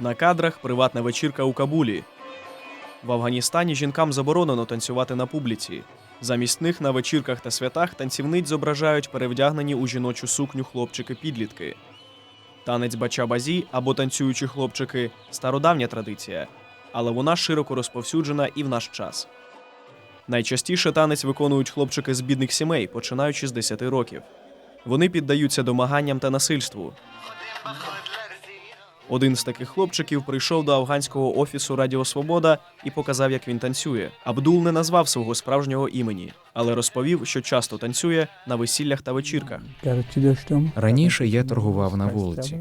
На кадрах приватна вечірка у Кабулі. В Афганістані жінкам заборонено танцювати на публіці. Замість них на вечірках та святах танцівниць зображають перевдягнені у жіночу сукню хлопчики-підлітки. Танець бача-базі або танцюючі хлопчики стародавня традиція, але вона широко розповсюджена і в наш час. Найчастіше танець виконують хлопчики з бідних сімей, починаючи з 10 років. Вони піддаються домаганням та насильству. Один з таких хлопчиків прийшов до афганського офісу Радіо Свобода і показав, як він танцює. Абдул не назвав свого справжнього імені, але розповів, що часто танцює на весіллях та вечірках. Раніше я торгував на вулиці,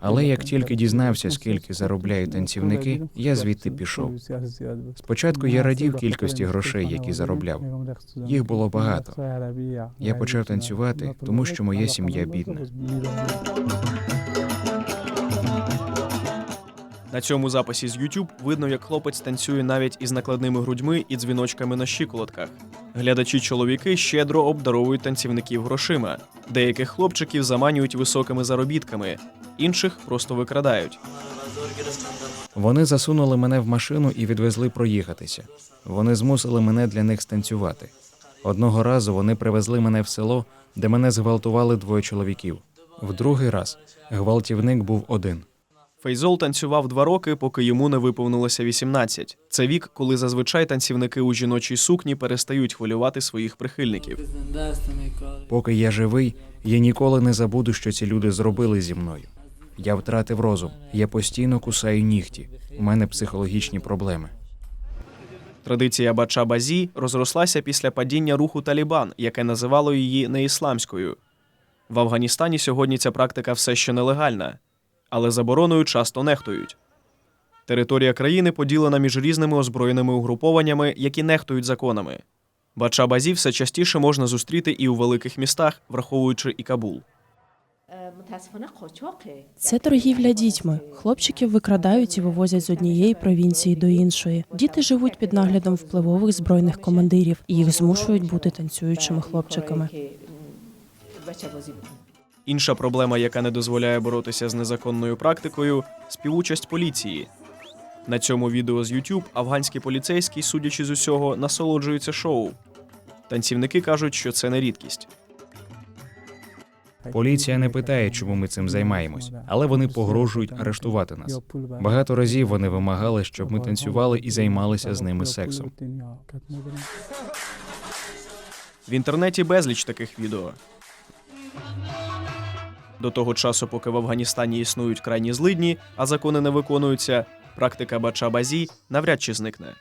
але як тільки дізнався, скільки заробляють танцівники, я звідти пішов. Спочатку я радів кількості грошей, які заробляв. Їх було багато. Я почав танцювати, тому що моя сім'я бідна. На цьому записі з YouTube видно, як хлопець танцює навіть із накладними грудьми і дзвіночками на щиколотках. Глядачі-чоловіки щедро обдаровують танцівників грошима. Деяких хлопчиків заманюють високими заробітками, інших просто викрадають. Вони засунули мене в машину і відвезли проїхатися. Вони змусили мене для них станцювати. Одного разу вони привезли мене в село, де мене зґвалтували двоє чоловіків. В другий раз гвалтівник був один. Фейзол танцював два роки, поки йому не виповнилося 18. Це вік, коли зазвичай танцівники у жіночій сукні перестають хвилювати своїх прихильників. Поки я живий, я ніколи не забуду, що ці люди зробили зі мною. Я втратив розум. Я постійно кусаю нігті. У мене психологічні проблеми. Традиція бача-базі розрослася після падіння руху Талібан, яке називало її неісламською. В Афганістані сьогодні ця практика все ще нелегальна, але забороною часто нехтують. Територія країни поділена між різними озброєними угрупованнями, які нехтують законами. Бача-базі все частіше можна зустріти і у великих містах, враховуючи і Кабул. Це торгівля дітьми. Хлопчиків викрадають і вивозять з однієї провінції до іншої. Діти живуть під наглядом впливових збройних командирів і їх змушують бути танцюючими хлопчиками. Інша проблема, яка не дозволяє боротися з незаконною практикою співучасть поліції. На цьому відео з YouTube афганські поліцейські, судячи з усього, насолоджуються шоу. Танцівники кажуть, що це не рідкість. Поліція не питає, чому ми цим займаємось, але вони погрожують арештувати нас. Багато разів вони вимагали, щоб ми танцювали і займалися з ними сексом. В інтернеті безліч таких відео. До того часу, поки в Афганістані існують крайні злидні, а закони не виконуються, практика бача-базі навряд чи зникне.